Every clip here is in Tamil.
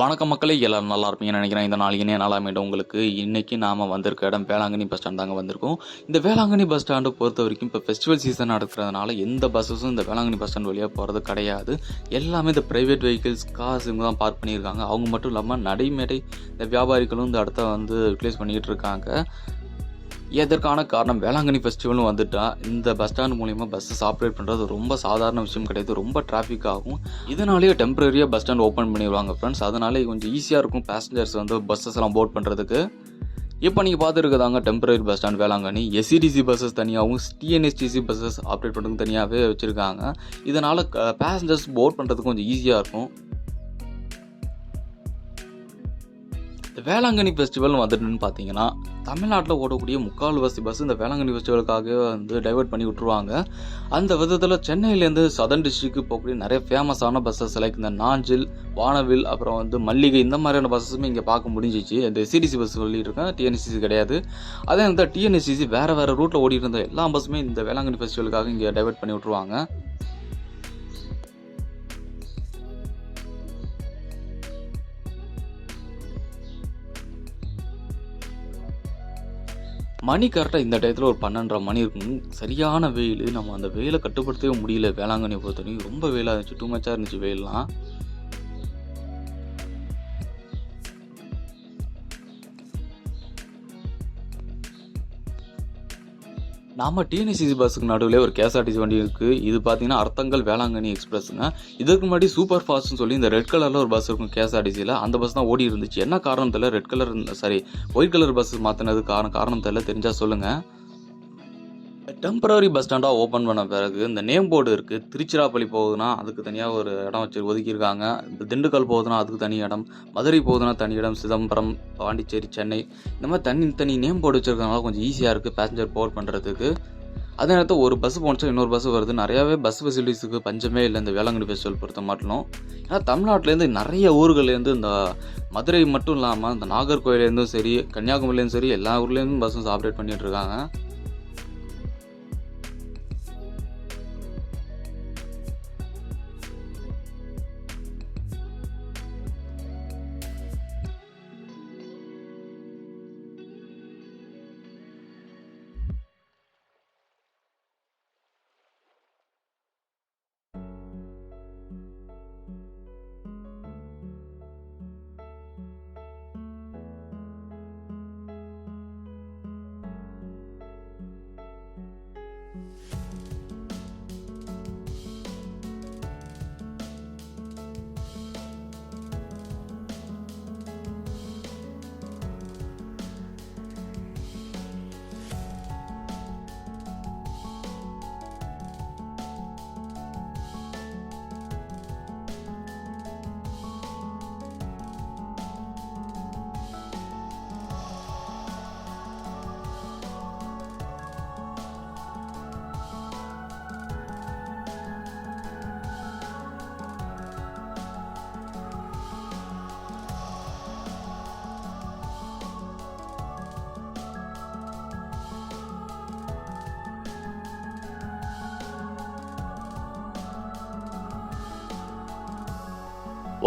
வணக்கம் மக்களே எல்லோரும் நல்லா இருப்பீங்கன்னு நினைக்கிறேன். இந்த நாள் நல்லா நாளாக மீண்டும் உங்களுக்கு இன்றைக்கி நாம் வந்திருக்க இடம் வேளாங்கண்ணி பஸ் ஸ்டாண்ட் தாங்க வந்திருக்கோம். இந்த வேளாங்கண்ணி பஸ் ஸ்டாண்டை பொறுத்த வரைக்கும் இப்போ ஃபெஸ்டிவல் சீசன் நடக்கிறதுனால எந்த பஸ்ஸஸும் இந்த வேளாங்கண்ணி பஸ் ஸ்டாண்ட் வழியாக போகிறது கிடையாது. எல்லாமே இந்த ப்ரைவேட் வெஹிக்கிள்ஸ் காசு இவங்க தான் பார்க் பண்ணியிருக்காங்க. அவங்க மட்டும் இல்லாமல் நடைமேடை இந்த வியாபாரிகளும் இந்த இடத்த வந்து யூட்டிலைஸ் பண்ணிக்கிட்டு இருக்காங்க. எதற்கான காரணம்? வேளாங்கண்ணி ஃபெஸ்டிவலும் வந்துட்டா இந்த பஸ் ஸ்டாண்ட் மூலிமா பஸ்ஸஸ் ஆப்ரேட் பண்ணுறது ரொம்ப சாதாரண விஷயம் கிடையாது. ரொம்ப டிராஃபிக் ஆகும். இதனாலேயே டெம்பரரியாக பஸ் ஸ்டாண்ட் ஓப்பன் பண்ணிடுவாங்க ஃப்ரெண்ட்ஸ் அதனாலே கொஞ்சம் ஈஸியாக இருக்கும் பேசஞ்சர்ஸ் வந்து பஸ்ஸஸ் எல்லாம் போர்ட் பண்ணுறதுக்கு இப்போ நீங்கள் பார்த்துருக்கதாங்க temporary bus stand Velankanni. SCTC buses தனியாகவும் டிஎன்எஸ்டிசி பஸ்ஸஸ் ஆப்ரேட் பண்ணுறது தனியாகவே வச்சுருக்காங்க. இதனால் பேசஞ்சர்ஸ் போர்ட் பண்ணுறதுக்கு கொஞ்சம் ஈஸியாக இருக்கும். இந்த வேளாங்கண்ணி ஃபெஸ்டிவல் வந்துட்டுன்னு பார்த்தீங்கன்னா தமிழ்நாட்டில் ஓடக்கூடிய முக்கால்வாசி பஸ் இந்த வேளாங்கண்ணி ஃபெஸ்டிவலுக்காக வந்து டைவர்ட் பண்ணி விட்ருவாங்க அந்த விதத்தில் சென்னையிலேருந்து சதன் டிஸ்ட்ரிக்கு போகக்கூடிய நிறைய ஃபேமஸான பஸ்ஸஸ் லைக் இந்த நாஞ்சில் வானவில் அப்புறம் வந்து மல்லிகை இந்த மாதிரியான பஸ்ஸஸுமே இங்கே பார்க்க முடிஞ்சிச்சு. இந்த சிடிசி பஸ் சொல்லியிருக்கேன். டிஎன்எஸ்சிசி கிடையாது. அதே இந்த டிஎன்சிசி வேறு வேறு ரூட்டில் ஓடிட்டு இருந்த எல்லா பஸ்ஸுமே இந்த வேளாங்கண்ணி ஃபெஸ்டிவலுக்காக இங்கே டைவெர்ட் பண்ணி விட்ருவாங்க மணி கரெக்டாக இந்த டயத்தில் ஒரு பன்னெண்டரை மணி இருக்கும். சரியான வெயில். நம்ம அந்த வெயிலை கட்டுப்படுத்தவே முடியல. வேளாங்கண்ணி பொறுத்தவரைக்கும் ரொம்ப வெயிலாக இருந்துச்சு. டூ மச்சாக இருந்துச்சு வெயிலெலாம். நாம டிஎன்சிசி பஸ்ஸுக்கு நடுவில் ஒரு கேஎஸ்ஆர்டிசி வண்டி இருக்குது இது பார்த்தீங்கன்னா அர்த்தங்கள் வேளாங்கண்ணி எக்ஸ்பிரஸ்ங்க இதுக்கு முன்னாடி சூப்பர் ஃபாஸ்ட்னு சொல்லி இந்த ரெட் கலரில் ஒரு பஸ் இருக்கும் கேஎஸ்ஆர்டிசியில் அந்த பஸ் தான் ஓடி இருந்துச்சு என்ன காரணம் red colour sorry white colour bus மாற்றினது காரணம் காரணம் தெரியல. தெரிஞ்சால் சொல்லுங்கள் டெம்பரரி பஸ் ஸ்டாண்டாக ஓப்பன் பண்ண பிறகு இந்த நேம் போர்டு இருக்குது திருச்சிராப்பள்ளி போகுதுன்னா அதுக்கு தனியாக ஒரு இடம் வச்சு ஒதுக்கியிருக்காங்க. திண்டுக்கல் போகுதுன்னா அதுக்கு தனி இடம். மதுரை போகுதுன்னா தனி இடம். சிதம்பரம் பாண்டிச்சேரி சென்னை. இந்த மாதிரி தனி தனி நேம் போர்டு வச்சுருக்கனால கொஞ்சம் ஈஸியாக இருக்குது பேசஞ்சர் போர்ட் பண்ணுறதுக்கு அதே நேரத்தில் ஒரு பஸ் போனுச்சா இன்னொரு பஸ் வருது. நிறையாவே பஸ் ஃபெசிலிட்டிஸுக்கு பஞ்சமே இல்லை. இந்த வேளாங்கண்ணி ஃபெஸ்டிவல் பொறுத்த மட்டும் ஏன்னா தமிழ்நாட்டிலேருந்து நிறைய ஊர்கள்லேருந்து இந்த மதுரை மட்டும் இல்லாமல் இந்த நாகர்கோயிலேருந்தும் சரி கன்னியாகுமரிலேருந்தும் சரி எல்லா ஊர்லேருந்தும் பஸ்ஸஸ் ஆப்ரேட் பண்ணிகிட்டு இருக்காங்க.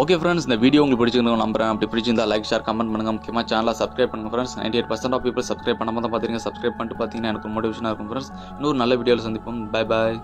ஓகே ஃப்ரெண்ட்ஸ் இந்த வீடியோ உங்களுக்கு பிடிச்சிருந்தோம் நம்புறேன். அப்படி பிடிச்சிருந்தா லைக் ஷேர் கமெண்ட் பண்ணுங்க. முக்கியமாக சேனலை சப்ஸ்கிரைப் பண்ணுங்க friends ninety eight percent of people subscribe பண்ணாமல் தான் பார்த்தீங்க சப்ஸ்கிரைப் பண்ணிட்டு பார்த்தீங்கன்னா எனக்கு மோட்டிவேஷனாக இருக்கும் ஃப்ரெண்ட்ஸ் இன்னொரு நல்ல வீடியோவில் சந்திப்போம். Bye bye